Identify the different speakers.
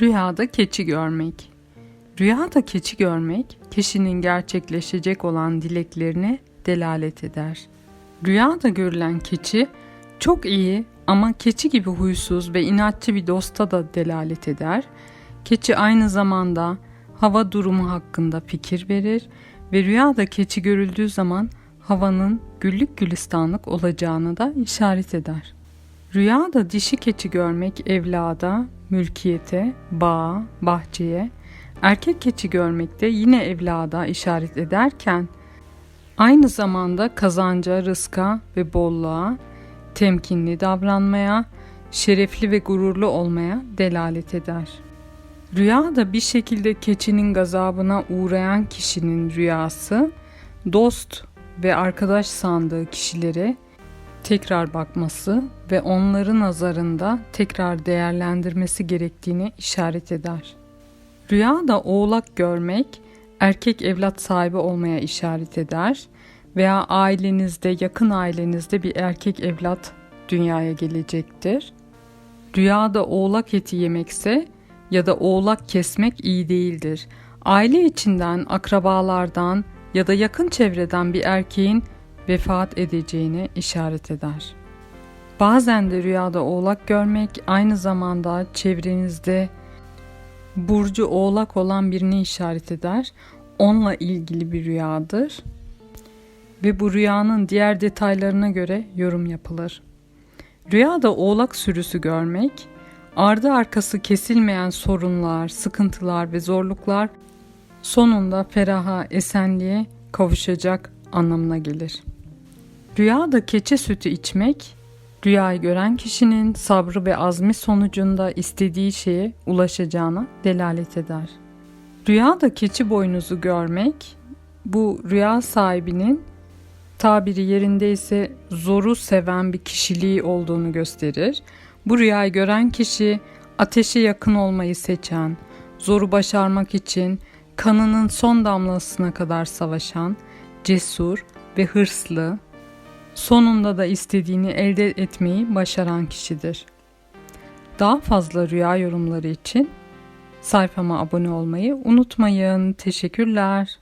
Speaker 1: Rüyada keçi görmek. Rüyada keçi görmek, kişinin gerçekleşecek olan dileklerine delalet eder. Rüyada görülen keçi çok iyi ama keçi gibi huysuz ve inatçı bir dosta da delalet eder. Keçi aynı zamanda hava durumu hakkında fikir verir ve rüyada keçi görüldüğü zaman havanın güllük gülistanlık olacağını da işaret eder. Rüyada dişi keçi görmek evlada, mülkiyete, bağa, bahçeye, erkek keçi görmek de yine evlada işaret ederken aynı zamanda kazanca, rızka ve bolluğa, temkinli davranmaya, şerefli ve gururlu olmaya delalet eder. Rüyada bir şekilde keçinin gazabına uğrayan kişinin rüyası, dost ve arkadaş sandığı kişilere tekrar bakması ve onların nazarında tekrar değerlendirmesi gerektiğini işaret eder. Rüyada oğlak görmek erkek evlat sahibi olmaya işaret eder veya ailenizde, yakın ailenizde bir erkek evlat dünyaya gelecektir. Rüyada oğlak eti yemekse ya da oğlak kesmek iyi değildir. Aile içinden, akrabalardan ya da yakın çevreden bir erkeğin vefat edeceğini işaret eder. Bazen de rüyada oğlak görmek aynı zamanda çevrenizde burcu oğlak olan birini işaret eder. Onunla ilgili bir rüyadır ve bu rüyanın diğer detaylarına göre yorum yapılır. Rüyada oğlak sürüsü görmek, ardı arkası kesilmeyen sorunlar, sıkıntılar ve zorluklar sonunda feraha, esenliğe kavuşacak anlamına gelir. Rüyada keçi sütü içmek, rüyayı gören kişinin sabrı ve azmi sonucunda istediği şeye ulaşacağına delalet eder. Rüyada keçi boynuzu görmek, bu rüya sahibinin tabiri yerindeyse zoru seven bir kişiliği olduğunu gösterir. Bu rüyayı gören kişi ateşe yakın olmayı seçen, zoru başarmak için kanının son damlasına kadar savaşan, cesur ve hırslı, sonunda da istediğini elde etmeyi başaran kişidir. Daha fazla rüya yorumları için sayfama abone olmayı unutmayın. Teşekkürler.